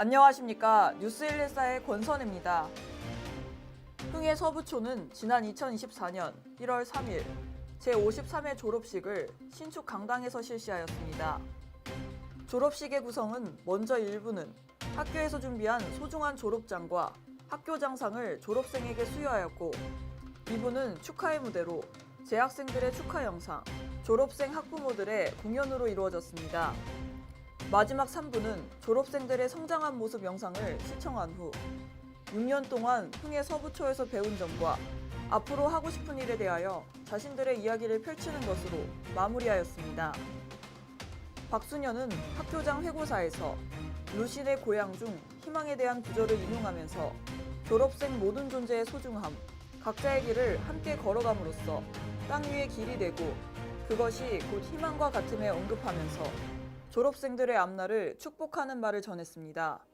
안녕하십니까. 뉴스 114의 권선입니다. 흥해 서부초는 지난 2024년 1월 3일 제53회 졸업식을 신축 강당에서 실시하였습니다. 졸업식의 구성은 먼저 일부는 학교에서 준비한 소중한 졸업장과 학교 장상을 졸업생에게 수여하였고 2부는 축하의 무대로 재학생들의 축하 영상, 졸업생 학부모들의 공연으로 이루어졌습니다. 마지막 3부는 졸업생들의 성장한 모습 영상을 시청한 후 6년 동안 흥해 서부초에서 배운 점과 앞으로 하고 싶은 일에 대하여 자신들의 이야기를 펼치는 것으로 마무리하였습니다. 박수녀는 학교장 회고사에서 루신의 고향 중 희망에 대한 구절을 인용하면서 졸업생 모든 존재의 소중함, 각자의 길을 함께 걸어감으로써 땅 위의 길이 되고 그것이 곧 희망과 같음에 언급하면서 졸업생들의 앞날을 축복하는 말을 전했습니다.